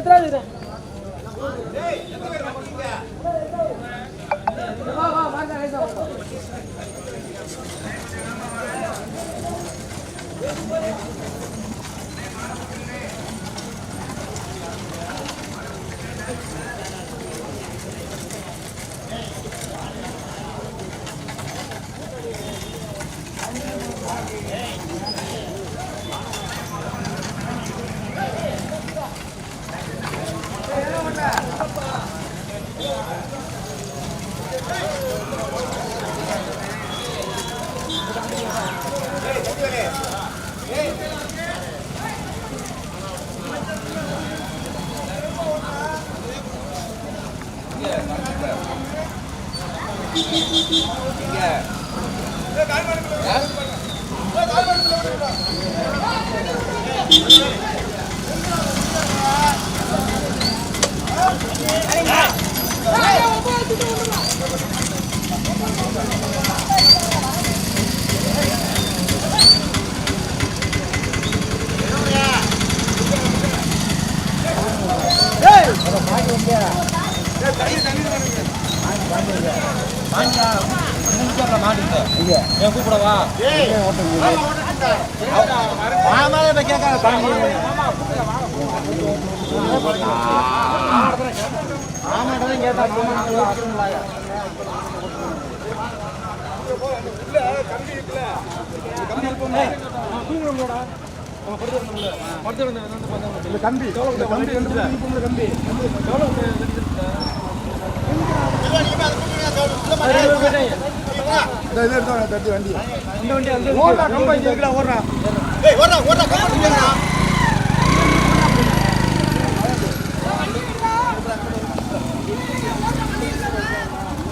entrada, entrada. என் கம்பி கம்பி கம்பி இந்த இது எடுத்தோம் தட்டி வண்டி ஓடுறா கம்பை இங்கே ஓடுறா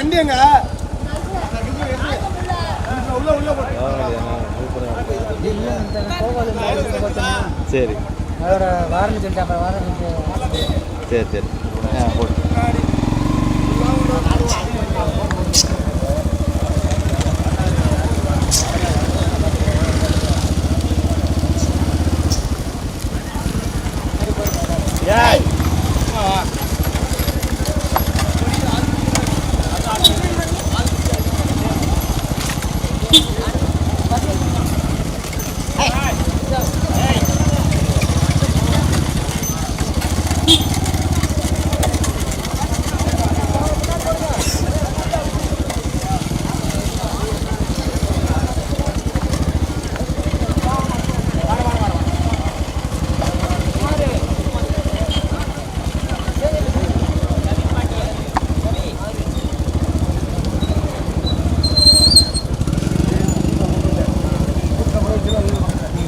வண்டி எங்க உள்ள உள்ள போட்டு சரி அதோட வாரன்னு சொல்லிட்டு. அப்புறம் வாரம் சரி சரி ஆ போடு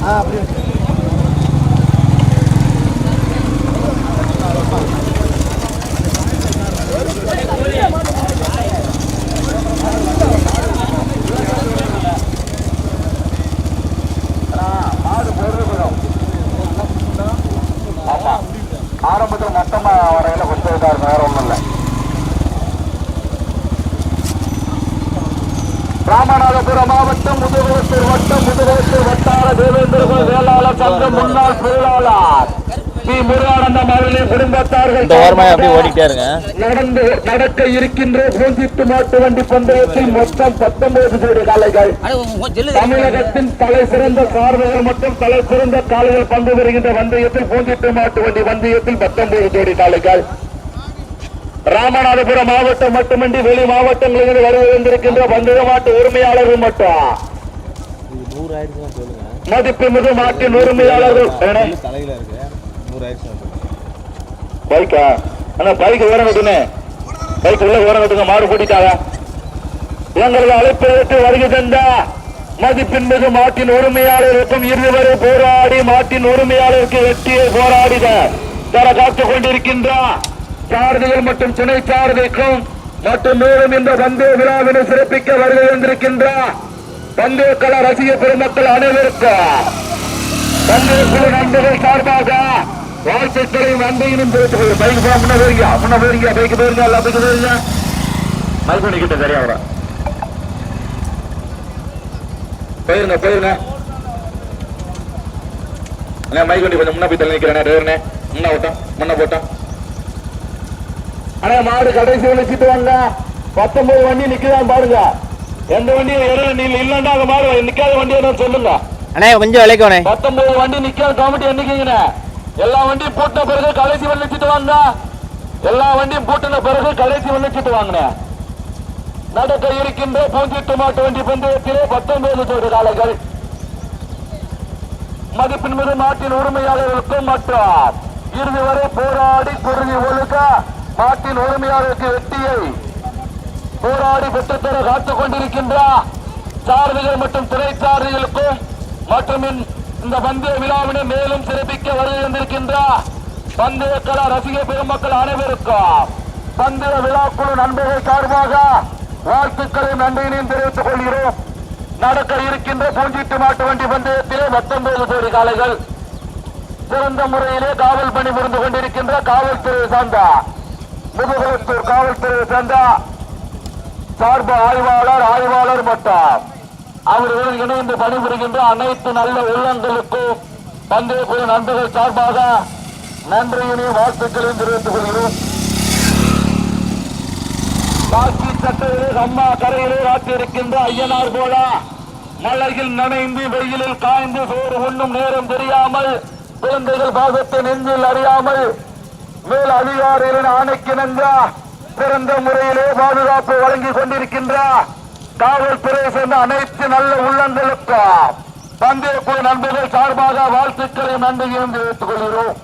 ஆ அப்படியே ஆரம்பத்தில் மொத்தமா வரையில கொஞ்சம் இதா இருக்கும் வேற ஒண்ணும் இல்லை ராமநாதபுரம் மாவட்டம் முதுகுளத்தூர் வட்டம் முதுகுளத்தூர் வட்டார தேவேந்திரகுல வேளாளர் சங்க முன்னாள் பொருளாளர் பி முருகானந்தம் அவர்களின் குடும்பத்தார்கள் நடந்து நடக்க இருக்கின்ற பூஞ்சிட்டு மாட்டு வண்டி பந்தயத்தில் மொத்தம் பத்தொன்பது கோடி காளைகள். தமிழகத்தின் தலை சிறந்த சார்புகள் மற்றும் தலை சிறந்த காளைகள் பங்கு பெறுகின்ற பந்தயத்தில் பூஞ்சிட்டு மாட்டு வண்டி பந்தயத்தில் பத்தொன்பது கோடி காளைகள். ராமநாதபுரம் மாவட்டம் மட்டுமின்றி வெளி மாவட்டங்களிலிருந்து வருவந்திருக்கின்ற பந்தய மாட்டு உரிமையாளர்கள் மட்டும். மதிப்பு மிகு மாட்டின் உரிமையாளர்கள். பைக்கா? அண்ணா பைக் ஓரம் கட்டுனே. பைக் உள்ள ஓரம் கட்டுங்க மாடு கூட்டிட்டாங்க எங்களது அழைப்பிற்கு வருகை தந்த மதிப்பின்மிகு மாட்டின் உரிமையாளருக்கும் இறுதி வரை போராடி மாட்டின் உரிமையாளருக்கு வெற்றியை போராடிட தர காத்துக் கொண்டிருக்கின்றார் சாரதிகள் மற்றும் துணை சாரதிக்கும் மற்றும் மேலும் இந்த பந்தய விழாவினை சிறப்பிக்க வருகை வந்திருக்கின்றார் பந்தய கல ரசிக பெருமக்கள் அனைவருக்கும் பந்தய குழு நண்பர்கள் சார்பாக வாழ்த்துக்களையும் நன்மையினும் தெரிவித்துக் கொள்ளும் பைக் போக முன்ன போறீங்க முன்ன போறீங்க பைக் போயிருங்க எல்லாம் பைக் போயிருங்க மைக் பண்ணிக்கிட்ட சரியா வர போயிருங்க போயிருங்க. அண்ணா மைக் வண்டி கொஞ்சம் முன்ன போய் தள்ளி நிக்கிறேன் டிரைவர்னே முன்ன ஓட்டம் முன்ன போட்டோம். அண்ணா மாடு கடைசி வச்சுட்டு வாங்க பத்தொன்பது வண்டி நிக்கிறான் பாருங்க. எந்த வண்டியும் இடம் நீ இல்லைன்னா அந்த மாடு நிக்காத வண்டி என்ன சொல்லுங்க. அண்ணே கொஞ்சம் விலைக்கோண்ணே பத்தொன்பது வண்டி நிக்காத கமிட்டி என்னைக்குங்கண்ணே எல்லா வண்டியும் பூட்டின பிறகு கடைசி வண்டி வச்சுட்டு வாங்க. எல்லா வண்டியும் பூட்டின பிறகு கடைசி வண்டி வச்சுட்டு வாங்கினேன் நடக்க இருக்கின்ற பூஞ்சிட்டு மாட்டு வண்டி பந்தயத்திலே பத்தொன்பது ஜோடி காலைகள் மதிப்பின் மீது நாட்டின் உரிமையாளர்களுக்கும் மற்றும் இறுதி வரை போராடி குருதி ஒழுக்க நாட்டின் உரிமையாளருக்கு வெற்றியை போராடி பெற்றுத்தர காத்துக் கொண்டிருக்கின்ற சாரதிகள் மற்றும் துணை சாரதிகளுக்கும் மற்றும் இந்த- பந்தய விழாவினை மேலும் சிறப்பிக்க வருகை பந்தய கலா ரசிக பெருமக்கள் அனைவருக்கும் பந்தய விழாக்குழு நண்பர்கள் சார்பாக வாழ்த்துக்களையும் நன்றியினையும் தெரிவித்துக் கொள்கிறோம். நடக்க இருக்கின்ற பூஞ்சிட்டு மாட்டு வண்டி பந்தயத்திலே பத்தொன்பது கோடி காலைகள் சிறந்த முறையிலே காவல் பணி புரிந்து கொண்டிருக்கின்ற காவல்துறை சார்ந்த முதுகுளத்தூர் காவல்துறை சார்ந்த சார்பு ஆய்வாளர் ஆய்வாளர் மற்றும் அவர்களுடன் இணைந்து பணிபுரிகின்ற அனைத்து நல்ல உள்ளங்களுக்கும் பங்கேற்கும் நண்பர்கள் சார்பாக நன்றியினையும் வாழ்த்துக்களையும் தெரிவித்துக் கொள்கிறோம். காக்கி சட்டையிலே அம்மா கரையிலே காத்திருக்கின்ற ஐயனார் போல மலையில் நனைந்து வெயிலில் காய்ந்து சோறு உண்ணும் நேரம் தெரியாமல் குழந்தைகள் பாகத்தை நெஞ்சில் அறியாமல் மேல் அதிகாரிகளின் ஆணைக்கிணங்க சிறந்த முறையிலே பாதுகாப்பு வழங்கிக் கொண்டிருக்கின்ற காவல்துறை சேர்ந்த அனைத்து நல்ல உள்ளங்களுக்கும் பந்தயக்குழு நண்பர்கள் சார்பாக வாழ்த்துக்களை நன்றியும் தெரிவித்துக் கொள்கிறோம்.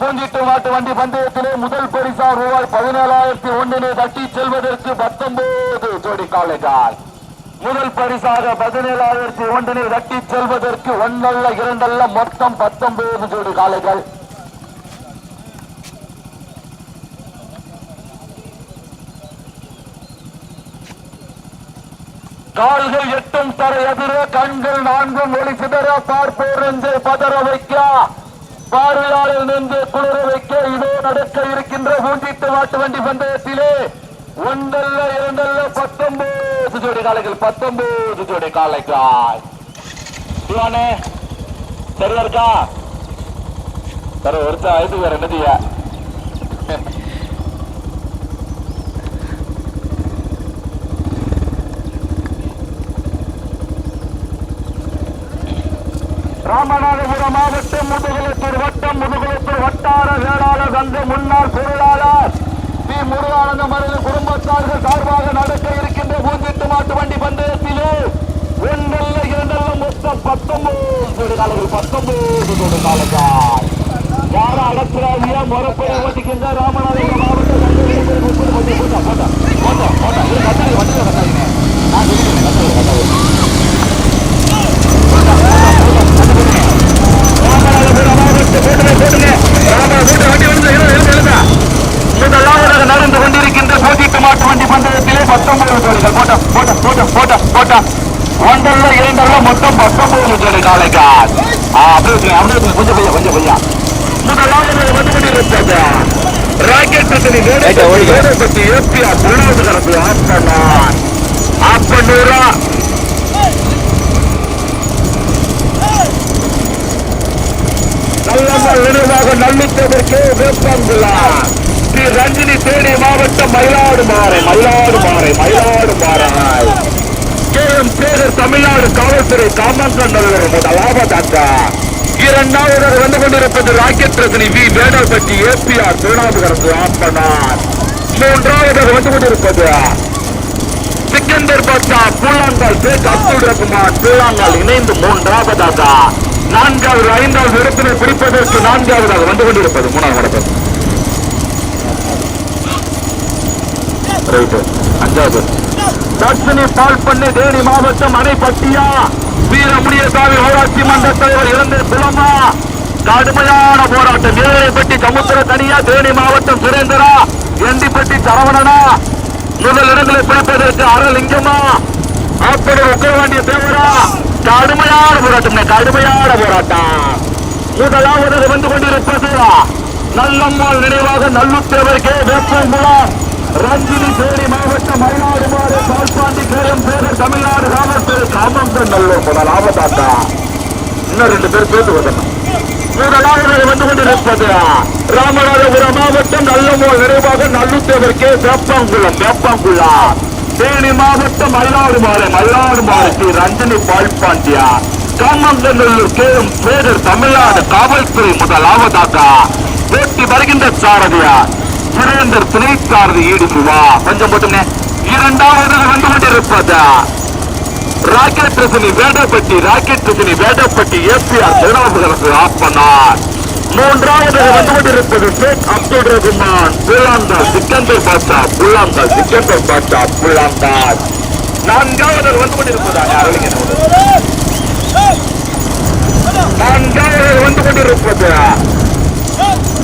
பூஞ்சிட்டு மாட்டு வண்டி பந்தயத்திலே முதல் பரிசா ரூபாய் பதினேழாயிரத்தி ஒன்றினை தட்டி செல்வதற்கு பத்தொன்பது ஜோடி காளைகள். முதல் பரிசாக பதினேழாயிரத்தி ஒன்றினை தட்டி செல்வதற்கு ஒன்னல்ல இரண்டல்ல மொத்தம் பத்தொன்பது ஜோடி காளைகள். கால்கள் எட்டும் தர எதிர கண்கள் நான்கும் ஒளி சிதற பார்ப்போர் என்று பதற வைக்க. பார்வையாளர் நின்று குளிர வைக்க இதோ நடக்க இருக்கின்ற மூன்றிட்டு மாட்டு வண்டி பந்தயத்திலே. ஒன்றல்ல இரண்டல்ல பத்தொன்பது ஜோடி காலைகள் பத்தொன்பது ஜோடி காலைக்காய் சிவானே சரியா இருக்கா? சரி ஒருத்த ஐந்து வேற என்னதியா ராமநாதபுரம் மாவட்டம் முதுகுளத்தூர் வட்டம் முதுகுளத்தூர் வட்டார வேளாளர் சங்க முன்னாள் பொருளாளர் பி. முருகானந்த மருது குடும்பத்தார்கள் சார்பாக நடக்க இருக்கின்ற எட்டு மாட்டு வண்டி பந்தயத்திலே ஒன்றல்ல இரண்டல்ல மொத்தம் பத்தொன்பது காலங்கள் பத்தொன்பது கோடி காலங்கள் யார அடக்குறாதியா முறப்பை ஓட்டிக்கின்ற ராமநாதபுரம் மாவட்ட சங்க முப்பது கொஞ்சம் போட்டா போட்டா போட்டா போட்டா இது கட்டாயி வண்டியில கட்டாயிங்க நான் சொல்லிக்கிறேன் கட்டாயி கட்டாயி முதலாவதாக நடந்து கொண்டிருக்கின்ற போட்டிட்டு மாட்டு வண்டி பந்தயத்திலே பத்தொன்பது ஜோடிகள் போட்ட போட்ட போட்ட போட்ட போட்ட ஒன்றல்ல இரண்டல்ல மொத்தம் பத்தொன்பது ஜோடி காலைக்கால் அப்படியே வச்சுங்க, அப்படியே வச்சுங்க. கொஞ்சம் பையா கொஞ்சம் பையா முதலாவதாக வந்து கொண்டிருப்பது ராக்கெட் பத்தி ரைட்டா, ஓடிக்க. பத்தி ஏபிஆர் திருநாவுக்கரசு ஆப்பனார் ஆப்பனூரா நல்லம்மாள் நினைவாக நல்லித்ததற்கு வேப்பங்குளா ஸ்ரீ ரஞ்சினி தேனி மாவட்டம் மயிலாடு மாறை மயிலாடு மாறை மயிலாடு மாறாய் கேஎம் சேகர் தமிழ்நாடு காவல்துறை காமங்கநல்லூர் முதலாவதாக இரண்டாவதாக வந்து கொண்டிருப்பது rocket Rasani V Vedalpatti APR Thirunavukkarasu ஆப்பனார். மூன்றாவதாக வந்து கொண்டிருப்பது சிக்கந்தர் பட்டா பூலாங்கால் ஷேக் அப்துல் ரஹ்மான் பூலாங்கால் இணைந்து மூன்றாவதாக நான்காவது ஐந்தாவது இடத்தினை பிடிப்பதற்கு நான்காவதாக வந்து கொண்டிருப்பது மூணாவது இடத்தில் ரைட்டு. அஞ்சாவது. தட்சிணி பால் பண்ணி தேனி மாவட்டம் அணைப்பட்டியா? வீர சாமி ஊராட்சி மன்ற தலைவர் இளந்த குளமா கடுமையான போராட்டம். ஏழைப்பட்டி சமுத்திர தனியா தேனி மாவட்டம் சுரேந்திரா எண்டிப்பட்டி சரவணனா. முதல் இடங்களை பிடிப்பதற்கு அரலிங்கமா அப்படி உக்கரவாண்டிய தேவரா. கடுமையான போராட்டம் கடுமையான போராட்டம். முதலாவது வந்து கொண்டிருப்பது நல்லம்மாள் நினைவாக நல்லுத்தேவர் கே. வேப்பங்குளம் ரஞ்சினி தேனி மாவட்டம் மயிலாடுமாறு பால்பாண்டி கேரம் பேரர் தமிழ்நாடு ராமஸ்தேரி காமந்தன் நல்லூர் முதலாவதாக்கா இன்னும் ரெண்டு பேர் சேர்த்து வரணும் முதலாவது வந்து கொண்டிருப்பது ராமநாதபுரம் மாவட்டம் நல்லமோல் நிறைவாக நல்லுத்தேவர் கே. வேப்பாங்குளம் வேப்பாங்குளா. தேனி மாவட்டம் மயிலாடுமாறு மயிலாடுமாறு ஸ்ரீ ரஞ்சனி பால்பாண்டியா. காமந்தநல்லூர் கே. எம். பேரர் தமிழ்நாடு காவல்துறை முதலாவதாக வேட்டி வருகின்ற சாரதியா. சுரேந்தர் துணை சாரதி ஈடுக்குவா கொஞ்சம் போட்டுங்க இரண்டாவது வந்து கொண்டிருப்பதா? Rocket Rasani Vedapatti rocket Rasani Vedapatti APR Thirunavukkarasu ஆப்பனார். மூன்றாவது வந்து கொண்டிருப்பது ஷேக் அப்துல் ரகுமான் புல்லாந்தால் சிக்கந்தர் பாஷா புல்லாந்தால் சிக்கந்தர் பாஷா புல்லாந்தால் நான்காவது வந்து கொண்டிருப்பதாக அரளிங்க நான்காவது வந்து கொண்டிருப்பது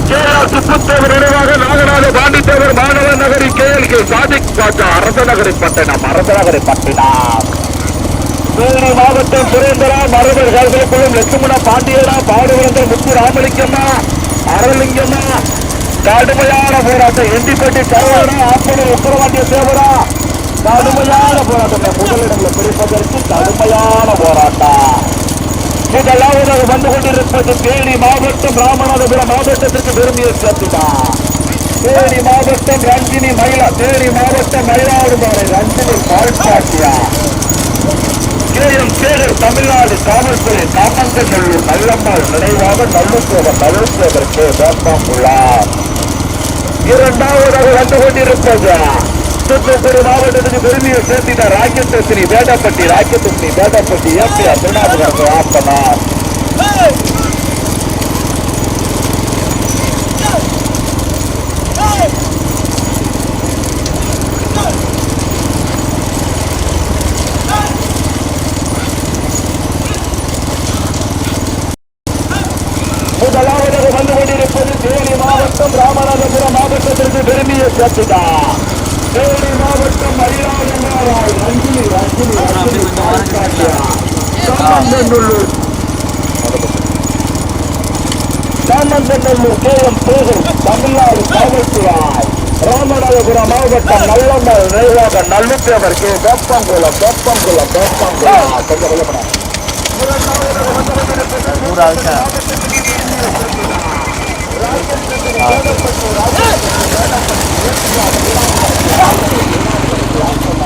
கேரளா சுப்புத்தேவர் நினைவாக நாகநாத பாண்டித்தேவர் மாணவ நகரி கேஎல் சாதிக் பாஷா அரச நகரி பட்டினம் அரச பட்டினம். தேனி மாவட்டம் சுரேந்திரா மரபர் கல்விக்குளம் லட்சுமண பாண்டியனா பாடுவரந்தர் முத்து ராமலிங்கம்மா அரலிங்கம்மா கடுமையான போராட்டம். எண்டிப்பட்டி சரவணா ஆப்பனூர் உத்தரவாண்டிய சேவரா கடுமையான போராட்டம். முதலிடங்களை பிடிப்பதற்கு கடுமையான போராட்டம். முதலாவதாக வந்து கொண்டிருப்பது தேனி மாவட்டம் ராமநாதபுரம் மாவட்டத்திற்கு பெருமையை சேர்த்துதான் தேனி மாவட்டம் ரஞ்சினி மயிலா தேனி மாவட்டம் மயிலாடுமாறை ரஞ்சினி பால்பாட்டியா. கே எம் தமிழ்நாடு காவல்துறை காமந்தநல்லூர் நல்லம்மாள் நினைவாக நல்லுக்கோவர் நல்லுக்கோவருக்கு கே வேப்பாங்குள்ளார் இரண்டாவதாக வந்து கொண்டிருப்பது தூத்துக்குடி மாவட்டத்துக்கு பெருமையை சேர்த்திட்ட rocket Sri Vedapatti rocket Sri Vedapatti APR Thirunavukkarasu ஆப்பனார் முதலாவதாக வந்து கொண்டிருப்பது தேனி மாவட்டம் ராமநாதபுரம் மாவட்டத்திற்கு பெருமையை சேர்த்துதா தேனி மாவட்டம் சாமந்தநல்லூர். சாமந்தநல்லூர் கே எம் சேகர் தமிழ்நாடு காவல்துறையாய் ராமநாதபுரம் மாவட்டம் நல்லம்மாள் நினைவாக நல்லுத்தேவர் கே. வேப்பங்குளம் வேப்பங்குளம் வேப்பங்குளம். கொஞ்சம் நூறு ஆகுச்சா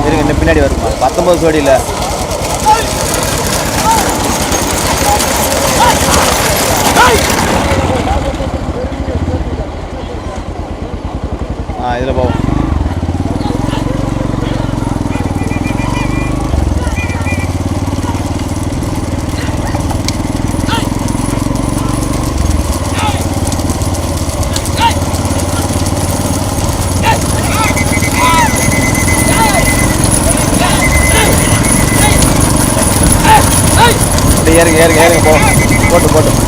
இருங்க இந்த பின்னாடி வருமா? பத்தொன்பது ஜோடியில் போட்டு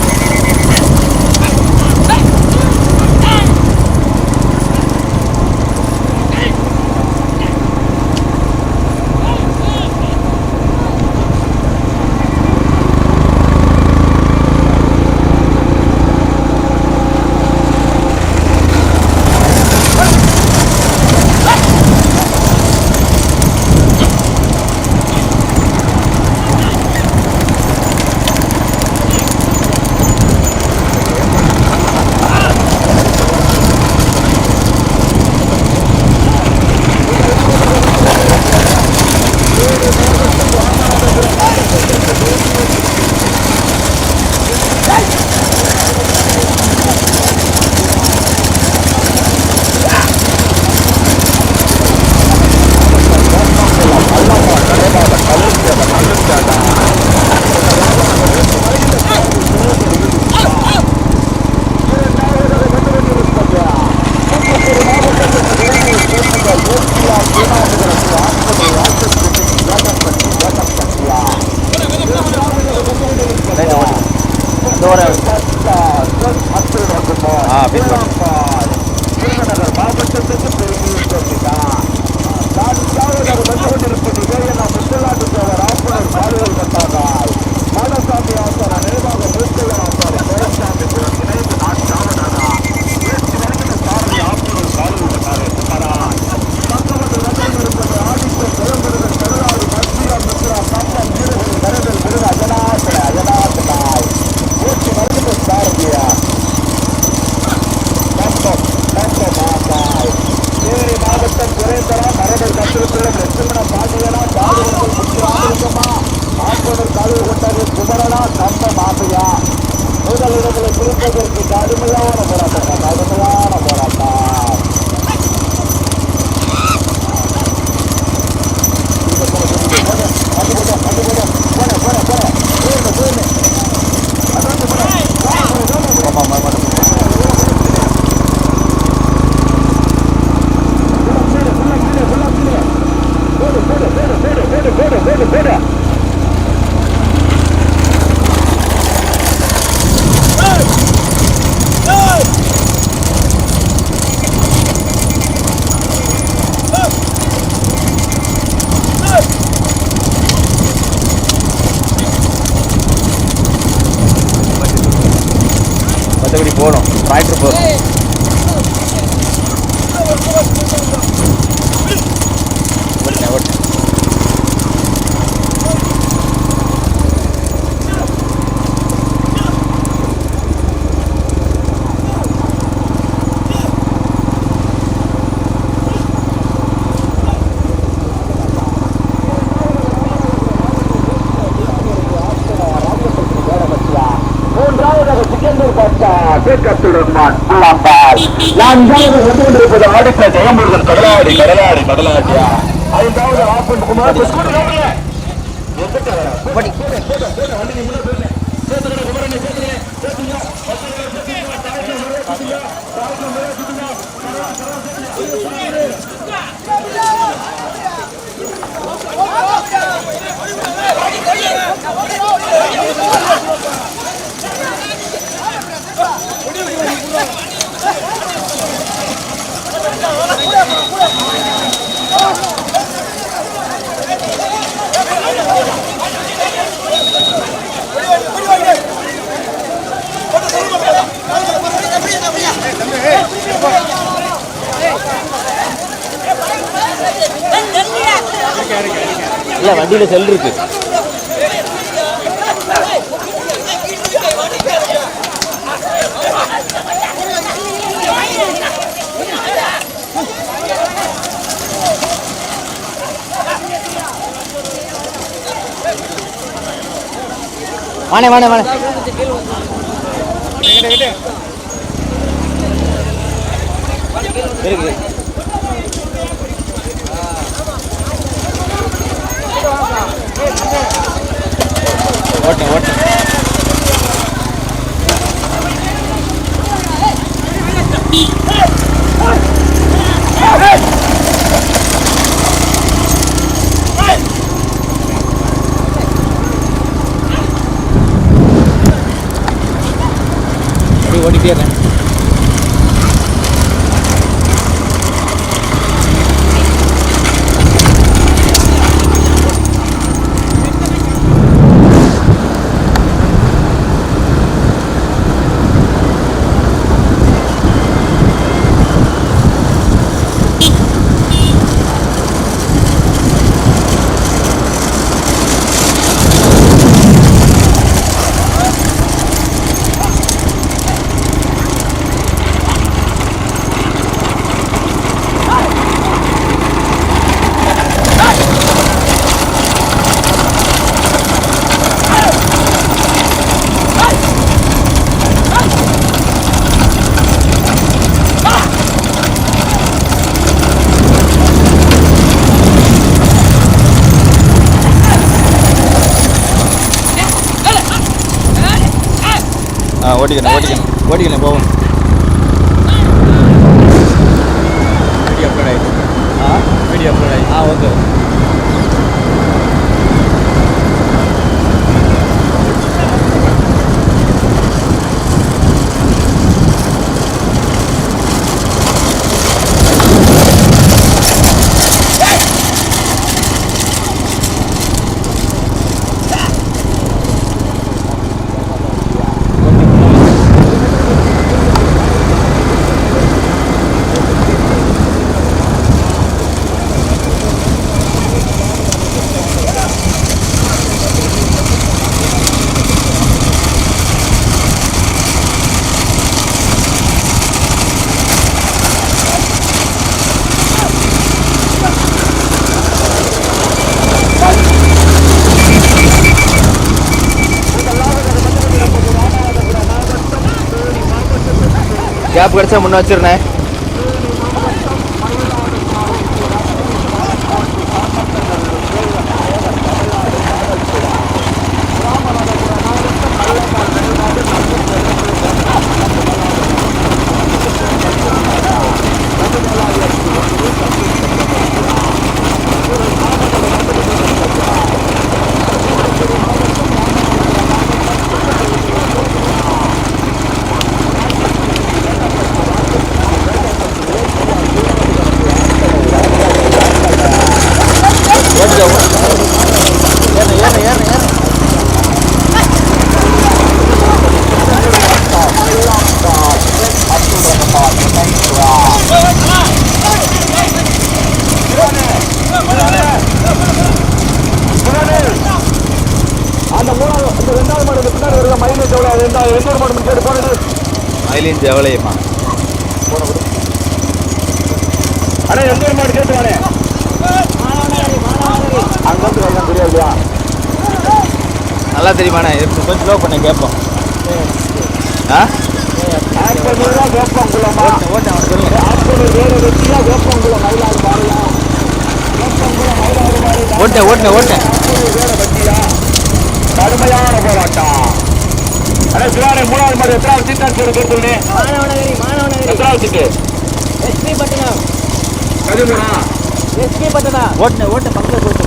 Malawa na po natin. Rahman உள்ளாம்பால் நான்காவது வந்து கொண்டிருப்பது ஆடித்த ஜெயமுருகன் கடலாடி கடலாடி கடலாடியா ஐந்தாவது ஆப்பன் குமார் ஸ்கூல் ரோட்ல இல்லை வண்டியில் செல் இருக்குது வாணே வாணே வாணே. இருக்கு ஓட்டேன் ஓட்டேன். tienen. ஓட்டிக்கணும் ஓட்டிக்கணும் ஓட்டிக்கணும் போவோம். ಕ್ಯಾಬ್ಗಳು ಸಹ ಮುನ್ನೆಚ್ಚರಣೆ மாறி பண்ண கேட்போம். ஆ? ஆப்பனூர் வேறு வெற்றியா கடுமையான போராட்டம் அண்ணா சிவானே மூணாவது மாதிரி எத்தனாவது சீட்டான் சொல்லி கேட்டுனே மாணவநகரி மாணவநகரி எத்தனாவது சீட்டு எஸ்பி பட்டணம் பதிமூணா எஸ்பி பட்டணம் ஓட்டேன் ஓட்டேன் பக்கத்தில் போட்டு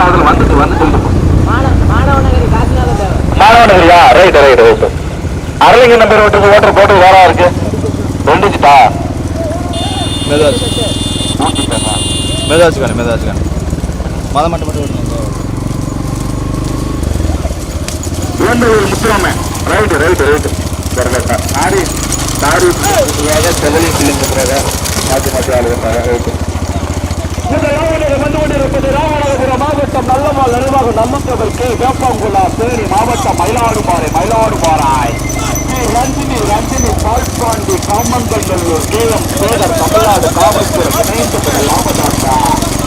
அதில் வந்துட்டு வந்துட்டு. தேவர் மாணவனகரியா ரைட் ரைட் ரைட் அரளிங்க நம்பர் ஓட்டுக்கு ஓட்டர் போட்டு வேற இருக்கு? ரெண்டு சிட்டா மெதுவா மெதுவா வச்சுக்கானே மெதுவா வச்சுக்கானே மத மட்டும் மட்டும் முத்துராமன் ரைட் ரைட் ரைட் கரெக்டா நாடி நாடி செவலி கிளிங்கிறத மாற்றி மாற்றி ஆளுகிறாங்க ரைட் வந்து கொண்டிருப்பது ராமநாதபுரம் மாவட்டம் நல்லமால் நிர்வாகம் நல்லத்தவர் கே வேப்பங்குளா தேனி மாவட்டம் மயிலாடுபாறை மயிலாடுபாறாய் ஸ்ரீ ரஞ்சினி ரஞ்சினி பால்பாண்டி காமங்கல்லூர் கேஎம் சேகர் தமிழ்நாடு காவல்துறை இணைந்து லாபதாசா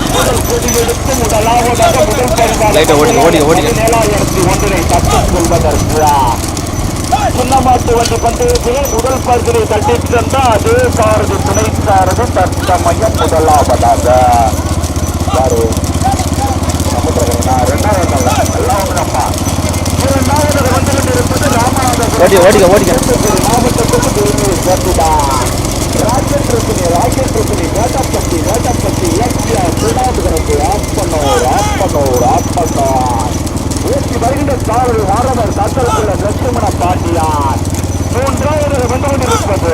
முதல் கொடியெடுத்து முதலாவதாக முதல் பரிவாக. ஏழாயிரத்தி ஒன்றினை தட்டிக் கொள்வதற்கு சின்னமாட்டு வண்டி பந்தயத்தில் முதல் பரிசிலை தட்டிச் சென்ற அதே சாரதி துணை சாரதி தற்சமயம் முதலாவதாக யாரு சமுத்திரகரனா? ரெண்டாவது அல்ல, எல்லாம் ஒண்ணுதான்ப்பா. இரண்டாவதாக வந்து கொண்டிருப்பது ராமநாதபுரம் ஓடி ஓடிக்க ஓடிக்க மாவட்டத்துக்கு பெருமையை சேர்த்துதான் ராக்கெட் ருக்குனி ராக்கெட் ருக்குனி வேட்டப்பட்டி வேட்டப்பட்டி இலக்கிய திருநாவுக்கரசு ஆப்பனோர் ஆப்பனோர் ஆப்பனோர் ஊற்றி வருகின்ற சாரல் ஓடி ஓடிக்க ஓடிக்க. பாண்டியான் மூன்றாவது வந்து கொண்டிருப்பது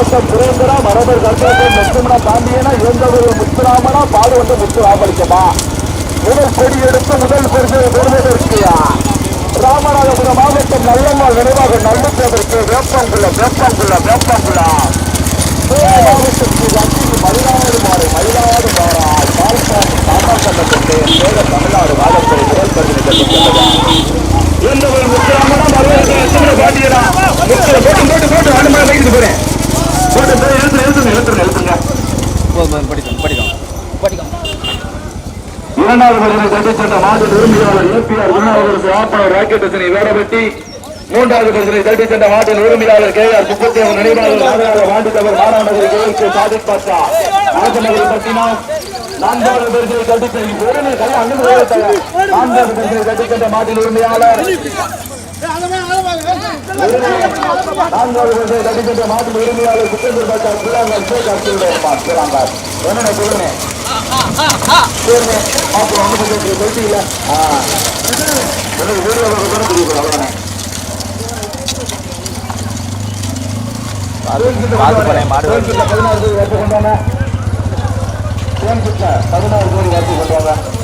மாவட்டம் சுரேந்திரா மரபர் கர்ப்பம் லட்சுமண பாண்டியனா எந்தவொரு முத்துராமனா பாடு வந்து முத்து முத்துராமலிக்கமா முதல் கொடி எடுத்து முதல் பெருமை பெறுவதற்குயா ராமநாதபுரம் மாவட்டம் நல்லம்மாள் நினைவாக நல்லுப்பதற்கு வேப்பங்குளம் வேப்பங்குளம் வேப்பங்குளம். மாவட்டத்தில் அஞ்சு மயிலாடு மாறு மயிலாடு மாறாய் பால்பாண்டி சாமாக்கல்லப்பட்டு சேர தமிழ்நாடு காவல்துறை முதல் பரிசு பெற்றுள்ளதா எந்த ஒரு மறுபடியும் லட்சுமண போட்டு போட்டு போட்டு ரெண்டு மணி வைக்கிட்டு போறேன் இரண்டாவது பரிசனை தட்டி சென்ற மாட்டு உரிமையாளர் ஏபிஆர் குணாவதற்கு ஆப்பனர் ராக்கெட் ரசனை வேடப்பட்டி மூன்றாவது பரிசனை தட்டி சென்ற மாட்டின் உரிமையாளர் கே ஆர் முப்பத்தேவன் நினைவாளர் வாண்டித்தவர் மாநகர் கே கே சாதிக் பாஷா நான்காவது பரிசனை தட்டி சென்ற மாட்டின் உரிமையாளர் நான்காவது பரிசனை தட்டி உரிமையாளர் என்னென்ன சொல்லுங்க அப்புறம் கொஞ்சம் எனக்கு வீடியோ கூட தெரியும் அவ்வளோதானே பதினாறு கோடி வரத்து கொண்டாங்க பதினாறு கோடி வரத்து கொண்டாங்க